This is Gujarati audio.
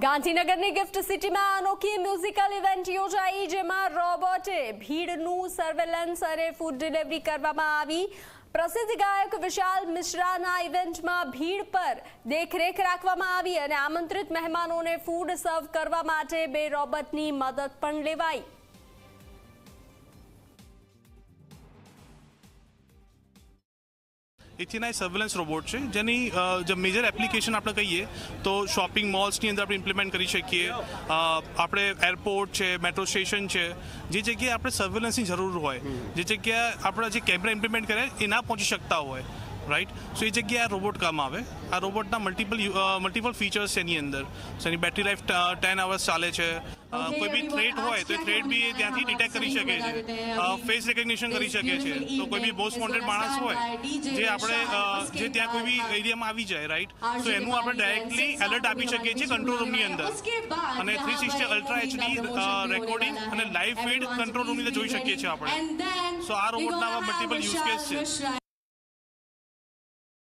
ગાંધીનગરની ગિફ્ટ સિટીમાં અનોખી મ્યુઝિકલ ઇવેન્ટ યોજાઈ, જેમાં રોબોટે ભીડનું સર્વેલન્સ અને ફૂડ ડિલિવરી કરવામાં આવી. પ્રસિદ્ધ ગાયક વિશાલ મિશ્રાના ઇવેન્ટમાં ભીડ પર દેખરેખ રાખવામાં આવી અને આમંત્રિત મહેમાનોને ફૂડ સર્વ કરવા માટે બે રોબોટની મદદ પણ લેવાઈ. એથીના સર્વેલન્સ રોબોટ છે, જેની જે મેજર એપ્લિકેશન આપણે કહીએ, તો શોપિંગ મોલ્સની અંદર આપણે ઇમ્પ્લિમેન્ટ કરી શકીએ. આપણે એરપોર્ટ છે મેટ્રો સ્ટેશન છે, જે જગ્યાએ આપણે સર્વેલન્સની જરૂર હોય, જે જગ્યાએ આપણે જે કેમેરા ઇમ્પ્લિમેન્ટ કરે, એ ના પહોંચી શકતા હોય. રાઈટ સો એ જગ્યાએ આ રોબોટ કામ આવે. આ રોબોટના મલ્ટિપલ મલ્ટિપલ ફીચર્સ છે એની અંદર. સો એની બેટરી લાઈફ ટેન અવર્સ ચાલે છે. કોઈ બી થ્રેટ હોય તો એ થ્રેટ બી ત્યાંથી ડિટેક્ટ કરી શકે છે. ફેસ રેકગ્નિશન કરી શકે છે તો કોઈ બી મોસ્ટ વોન્ટેડ માણસ હોય જે આપણે જે ત્યાં કોઈ બી એરિયામાં આવી જાય રાઈટ તો એનું આપણે ડાયરેક્ટલી એલર્ટ આપી શકીએ છીએ કંટ્રોલ રૂમની અંદર. અને three sixty ultra HD recording અને લાઈવ ફીડ કંટ્રોલ રૂમની અંદર જોઈ શકીએ છીએ આપણે. સો આ રોબોટના મલ્ટિપલ યુઝ કેસ છે.